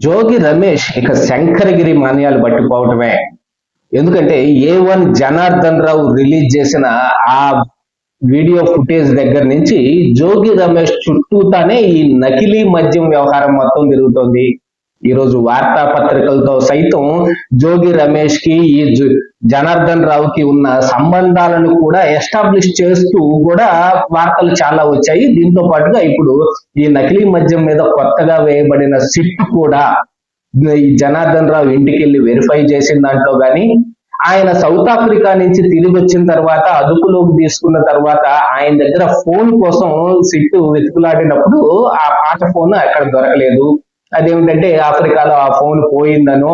జోగి రమేష్ ఇక శంకరగిరి మాన్యాలు పట్టుకోవటమే. ఎందుకంటే A one Janardhan Rao release చేసిన ఆ వీడియో ఫుటేజ్ దగ్గర నుంచి జోగి రమేష్ చుట్టూతానే ఈ నకిలీ మద్యం వ్యవహారం మొత్తం తిరుగుతోంది. ఈరోజు వార్తాపత్రికలతో సైతం జోగి రమేష్కి ఈ జనార్దన్ రావుకి ఉన్న సంబంధాలను కూడా ఎస్టాబ్లిష్ చేస్తూ కూడా వార్తలు చాలా వచ్చాయి. దీంతో పాటుగా ఇప్పుడు ఈ నకిలీ మద్యం మీద కొత్తగా వేయబడిన సిట్ కూడా ఈ జనార్దన్ రావు ఇంటికి వెళ్ళి వెరిఫై చేసిన దాంట్లో కానీ ఆయన సౌత్ ఆఫ్రికా నుంచి తిరిగి వచ్చిన తర్వాత అదుపులోకి తీసుకున్న తర్వాత ఆయన దగ్గర ఫోన్ కోసం సిట్టు వెతుకులాడినప్పుడు ఆ పాత ఫోన్ అక్కడ దొరకలేదు. అదేమిటంటే ఆఫ్రికాలో ఆ ఫోన్ పోయిందనో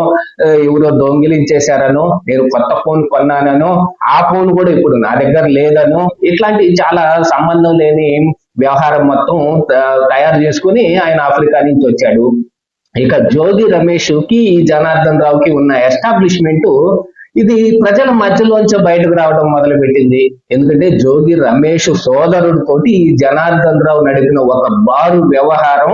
ఎవరో దొంగిలించేశారనో నేను కొత్త ఫోన్ కొన్నానను ఆ ఫోన్ కూడా ఇప్పుడు నా దగ్గర లేదనో ఇట్లాంటి చాలా సంబంధం లేని వ్యవహారం మొత్తం తయారు చేసుకుని ఆయన ఆఫ్రికా నుంచి వచ్చాడు. ఇక జోగి రమేష్కి ఈ జనార్దన్ రావుకి ఉన్న ఎస్టాబ్లిష్మెంట్ ఇది ప్రజల మధ్యలోంచి బయటకు రావడం మొదలు పెట్టింది ఎందుకంటే జోగి రమేష్ సోదరుడు తోటి ఈ జనార్దన్ రావు నడిపిన ఒక బారు వ్యవహారం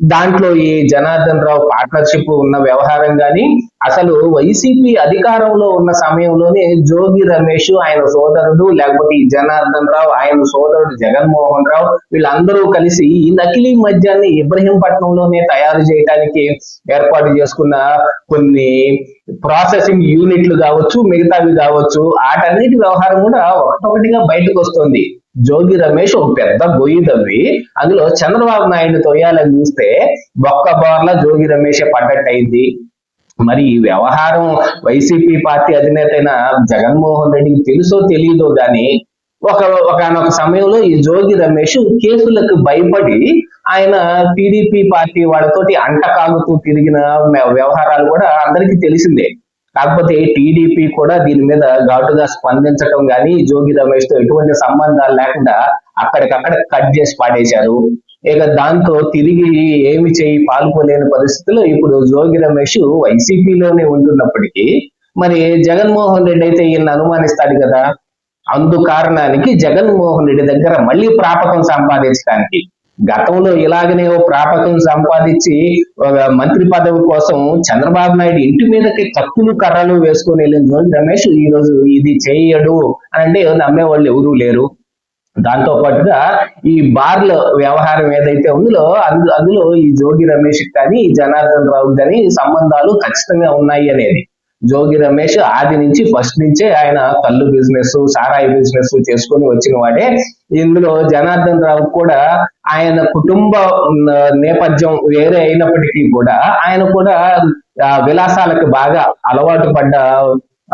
దాంట్లో ఈ జనార్దన్ రావు పార్ట్నర్షిప్ ఉన్న వ్యవహారం గాని అసలు వైసీపీ అధికారంలో ఉన్న సమయంలోనే జోగి రమేష్ ఆయన సోదరుడు లేకపోతే ఈ జనార్దన్ రావు ఆయన సోదరుడు జగన్మోహన్ రావు వీళ్ళందరూ కలిసి ఈ నకిలీ మద్యాన్ని ఇబ్రహీంపట్నంలోనే తయారు చేయడానికి ఏర్పాటు చేసుకున్న కొన్ని ప్రాసెసింగ్ యూనిట్లు కావచ్చు మిగతావి కావచ్చు వాటన్నిటి వ్యవహారం కూడా ఒకటొకటిగా బయటకు వస్తుంది. జోగి రమేష్ ఒక పెద్ద గొయ్యి తవ్వి అందులో చంద్రబాబు నాయుడు తొయ్యాలని చూస్తే ఒక్క బార్ల జోగి రమేషే పడ్డట్టు అయింది మరి ఈ వ్యవహారం వైసీపీ పార్టీ అధినేత అయిన జగన్మోహన్ రెడ్డికి తెలుసో తెలియదో గాని ఒక ఒకనొక సమయంలో ఈ జోగి రమేష్ కేసులకు భయపడి ఆయన టీడీపీ పార్టీ వాళ్ళతోటి అంటకాగుతూ తిరిగిన వ్యవహారాలు కూడా అందరికీ తెలిసిందే. కాకపోతే టీడీపీ కూడా దీని మీద ఘాటుగా స్పందించడం కానీ జోగి రమేష్తో ఎటువంటి సంబంధాలు లేకుండా అక్కడికక్కడ కట్ చేసి పాడేశారు. ఇక దాంతో తిరిగి ఏమి చేయి పాల్పోలేని పరిస్థితిలో ఇప్పుడు జోగి రమేష్ వైసీపీలోనే ఉంటున్నప్పటికీ మరి జగన్మోహన్ రెడ్డి అయితే ఈయన అనుమానిస్తాడు కదా? అందు కారణానికి జగన్మోహన్ రెడ్డి దగ్గర మళ్ళీ ప్రాపకం సంపాదించడానికి గతంలో ఇలాగనే ఓ ప్రాపకం సంపాదించి మంత్రి పదవి కోసం చంద్రబాబు నాయుడు ఇంటి మీదకి కత్తులు కర్రలు వేసుకొని వెళ్ళిన జోగి రమేష్ ఈ రోజు ఇది చేయడు అని అంటే నమ్మేవాళ్ళు ఎవరూ లేరు. దాంతో పాటుగా ఈ బార్ల వ్యవహారం ఏదైతే ఉందో అందులో అందులో ఈ జోగి రమేష్ కానీ జనార్దన్ రావు కానీ సంబంధాలు ఖచ్చితంగా ఉన్నాయి అనేది. జోగి రమేష్ ఆది నుంచి ఫస్ట్ నుంచే ఆయన కళ్ళు బిజినెస్ సారాయి బిజినెస్ చేసుకొని వచ్చిన వాడే. ఇందులో జనార్దన్ రావు కూడా ఆయన కుటుంబ నేపథ్యం వేరే అయినప్పటికీ కూడా ఆయన కూడా ఆ, విలాసాలకు బాగా అలవాటు పడ్డ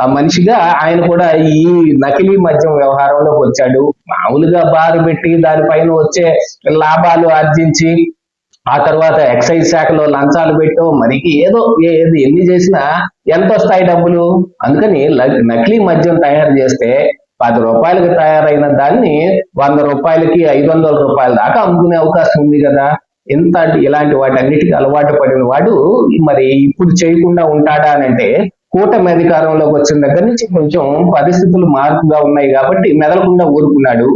మనిషిగా ఆయన కూడా ఈ నకిలీ మద్యం వ్యవహారంలోకి వచ్చాడు. మామూలుగా బారు పెట్టి దానిపైన వచ్చే లాభాలు ఆర్జించి ఆ తర్వాత ఎక్సైజ్ శాఖలో లంచాలు పెట్టో మరికి ఏదో ఏది ఎన్ని చేసినా ఎంత వస్తాయి డబ్బులు? అందుకని నకిలీ మద్యం తయారు చేస్తే పది రూపాయలకు తయారైన దాన్ని వంద రూపాయలకి ఐదు వందల రూపాయల దాకా అమ్ముకునే అవకాశం ఉంది కదా. ఎంత ఇలాంటి వాటన్నిటికీ అలవాటు పడిన వాడు మరి ఇప్పుడు చేయకుండా ఉంటాడా అని అంటే కూటమి అధికారంలోకి వచ్చిన దగ్గర నుంచి కొంచెం పరిస్థితులు మార్పుగా ఉన్నాయి కాబట్టి మెదలకుండా ఊరుకున్నాడు.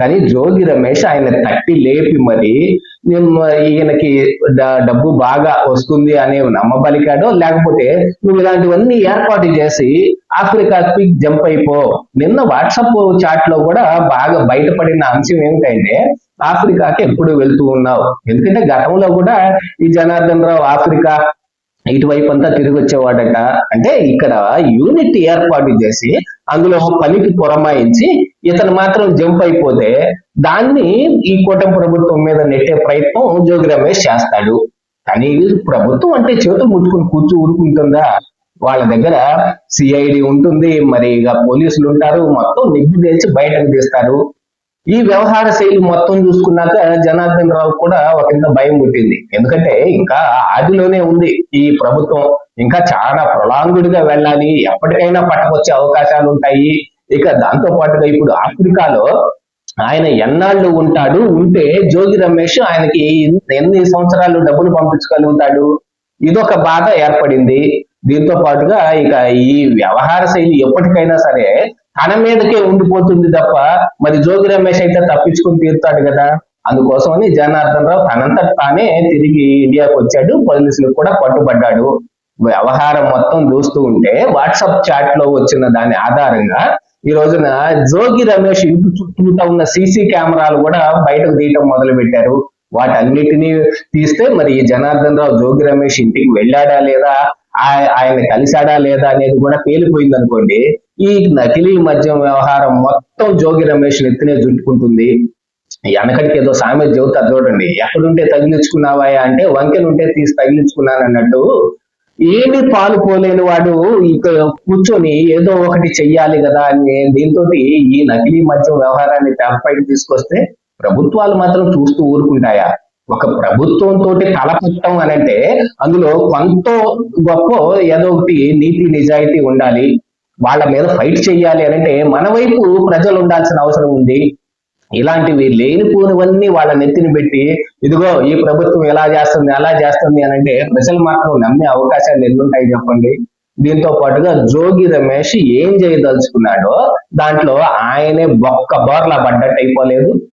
కానీ జోగి రమేష్ ఆయన తట్టి లేపి మరి ఈయనకి డబ్బు బాగా వస్తుంది అనే నమ్మబలికాడో లేకపోతే నువ్వు ఇలాంటివన్నీ ఏర్పాటు చేసి ఆఫ్రికా ఆఫ్రికాకి జంప్ అయిపో. నిన్న వాట్సాప్ చాట్లో కూడా బాగా బయటపడిన అంశం ఏమిటంటే ఆఫ్రికాకి ఎప్పుడు వెళ్తూ ఉన్నావు? ఎందుకంటే గతంలో కూడా ఈ జనార్దన్ రావు ఆఫ్రికా ఇటువైపు అంతా తిరిగి వచ్చేవాడట అంటే ఇక్కడ యూనిట్ ఏర్పాటు చేసి అందులో పనికి పురమాయించి ఇతను మాత్రం జంప్ అయిపోతే దాన్ని ఈ కూటమి ప్రభుత్వం మీద నెట్టే ప్రయత్నం జోగి రమేష్ చేస్తాడు. కానీ ప్రభుత్వం అంటే చేతులు ముట్టుకుని కూర్చు ఊరుకుంటుందా? వాళ్ళ దగ్గర సిఐడి ఉంటుంది మరి ఇక పోలీసులు ఉంటారు మొత్తం నిగ్గు తెచ్చి బయటకు తీస్తారు. ఈ వ్యవహార శైలి మొత్తం చూసుకున్నాక జనార్దన్ రావు కూడా ఒక భయం పుట్టింది. ఎందుకంటే ఇంకా ఆదిలోనే ఉంది ఈ ప్రభుత్వం. ఇంకా చాలా ప్రొలాంగుడిగా వెళ్ళాలి. ఎప్పటికైనా పట్టుకొచ్చే అవకాశాలు ఉంటాయి. ఇక దాంతో పాటుగా ఇప్పుడు ఆఫ్రికాలో ఆయన ఎన్నాళ్ళు ఉంటాడు? ఉంటే జోగి రమేష్ ఆయనకి ఎన్ని సంవత్సరాలు డబ్బులు పంపించగలుగుతాడు? ఇదొక బాధ ఏర్పడింది. దీంతో పాటుగా ఇక ఈ వ్యవహార శైలి ఎప్పటికైనా సరే తన మీదకే ఉండిపోతుంది తప్ప మరి జోగి రమేష్ అయితే తప్పించుకుని తీరుతాడు కదా. అందుకోసమని జనార్దన్ రావు తనంతట తానే తిరిగి ఇండియాకు వచ్చాడు. పోలీసులకు కూడా పట్టుబడ్డాడు. వ్యవహారం మొత్తం చూస్తూ ఉంటే వాట్సాప్ చాట్లో వచ్చిన దాని ఆధారంగా ఈ రోజున జోగి రమేష్ ఇంటి చుట్టూతా ఉన్న సీసీ కెమెరాలు కూడా బయటకు తీయటం మొదలు పెట్టారు వాటన్నిటినీ తీస్తే మరి ఈ జనార్దన్ రావు జోగి రమేష్ ఇంటికి వెళ్ళాడా లేదా? ఆయ- ఆయన కలిశాడా లేదా అనేది కూడా పేలిపోయింది అనుకోండి ఈ నకిలీ మద్యం వ్యవహారం మొత్తం జోగి రమేష్ నెత్తినే జుట్టుకుంటుంది వెనకటికి ఏదో సామెత చెబుతారు చూడండి. ఎక్కడుంటే తగిలించుకున్నావా అంటే వంకెనుంటే తీసి తగిలించుకున్నాను అన్నట్టు ఏమి పాలు పోలేని వాడు ఇక కూర్చొని ఏదో ఒకటి చెయ్యాలి కదా అని దీంతో ఈ నకిలీ మద్యం వ్యవహారాన్ని తెరపైకి తీసుకొస్తే ప్రభుత్వాలు మాత్రం చూస్తూ ఊరుకుంటాయా? ఒక ప్రభుత్వంతో తలపట్టం అని అంటే అందులో కొంత గొప్ప ఏదో ఒకటి నీతి నిజాయితీ ఉండాలి. వాళ్ళ మీద ఫైట్ చేయాలి అని అంటే మన వైపు ప్రజలు ఉండాల్సిన అవసరం ఉంది. ఇలాంటివి లేనిపోనివన్నీ వాళ్ళ నెత్తిని పెట్టి ఇదిగో ఈ ప్రభుత్వం ఎలా చేస్తుంది అలా చేస్తుంది అని అంటే ప్రజలు మాత్రం నమ్మే అవకాశాలు ఎన్నుంటాయి చెప్పండి. దీంతో పాటుగా జోగి రమేష్ ఏం చేయదలుచుకున్నాడో దాంట్లో ఆయనే బొక్క బోర్లా పడ్డట్టు అయిపోలేదు.